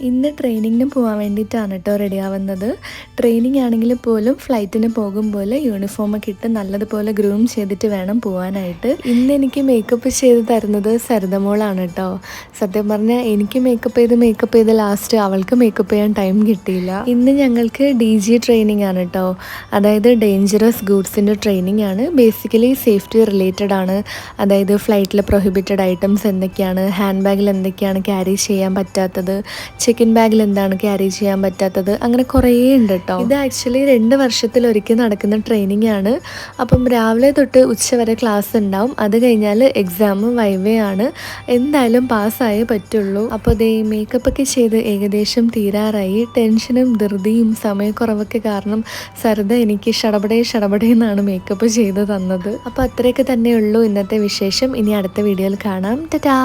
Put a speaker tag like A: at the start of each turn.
A: ഇന്ന് ട്രെയിനിങ്ങിന് പോകാൻ വേണ്ടിയിട്ടാണ് കേട്ടോ റെഡി ആവുന്നത്. ട്രെയിനിങ് ആണെങ്കിൽ പോലും ഫ്ലൈറ്റിന് പോകുമ്പോൾ യൂണിഫോമൊക്കെ ഇട്ട് നല്ലതുപോലെ ഗ്രൂം ചെയ്തിട്ട് വേണം പോകാനായിട്ട് ഇന്ന് എനിക്ക് മേക്കപ്പ് ചെയ്ത് തരുന്നത് സരിതമോളാണ് കേട്ടോ സത്യം പറഞ്ഞാൽ എനിക്ക് മേക്കപ്പ് ചെയ്ത് മേക്കപ്പ് ചെയ്ത് ലാസ്റ്റ് അവൾക്ക് മേക്കപ്പ് ചെയ്യാൻ ടൈം കിട്ടിയില്ല. ഇന്ന് ഞങ്ങൾക്ക് ഡി ജി ട്രെയിനിങ് ആണ് കേട്ടോ അതായത് ഡേഞ്ചറസ് ഗൂഡ്സിന്റെ ട്രെയിനിങ് ആണ്. ബേസിക്കലി സേഫ്റ്റി റിലേറ്റഡ് ആണ്. അതായത് ഫ്ലൈറ്റിലെ പ്രൊഹിബിറ്റഡ് ഐറ്റംസ് എന്തൊക്കെയാണ് ഹാൻഡ് ബാഗിൽ എന്തൊക്കെയാണ് ക്യാരി ചെയ്യാൻ പറ്റാത്തത് ചെക്കിൻ ബാഗിൽ എന്താണ് ക്യാരി ചെയ്യാൻ പറ്റാത്തത്? അങ്ങനെ കുറേ ഉണ്ട് കേട്ടോ ഇത് ആക്ച്വലി രണ്ട് വർഷത്തിൽ ഒരിക്കൽ നടക്കുന്ന ട്രെയിനിങ് ആണ്. അപ്പം രാവിലെ തൊട്ട് ഉച്ച വരെ ക്ലാസ് ഉണ്ടാവും. അത് കഴിഞ്ഞാൽ എക്സാമും വൈവേ ആണ്. എന്തായാലും പാസ്സായേ പറ്റുള്ളൂ. അപ്പോൾ ദേ മേക്കപ്പ് ഒക്കെ ചെയ്ത് ഏകദേശം തീരാറായി. ടെൻഷനും ധൃതിയും സമയക്കുറവൊക്കെ കാരണം സരിത എനിക്ക് ഷടപടേ ഷടപടേ എന്നാണ് മേക്കപ്പ് ചെയ്ത് തന്നത്. അപ്പോൾ അത്രയൊക്കെ തന്നെ ഉള്ളൂ ഇന്നത്തെ വിശേഷം. ഇനി അടുത്ത വീഡിയോയിൽ കാണാം. ടാ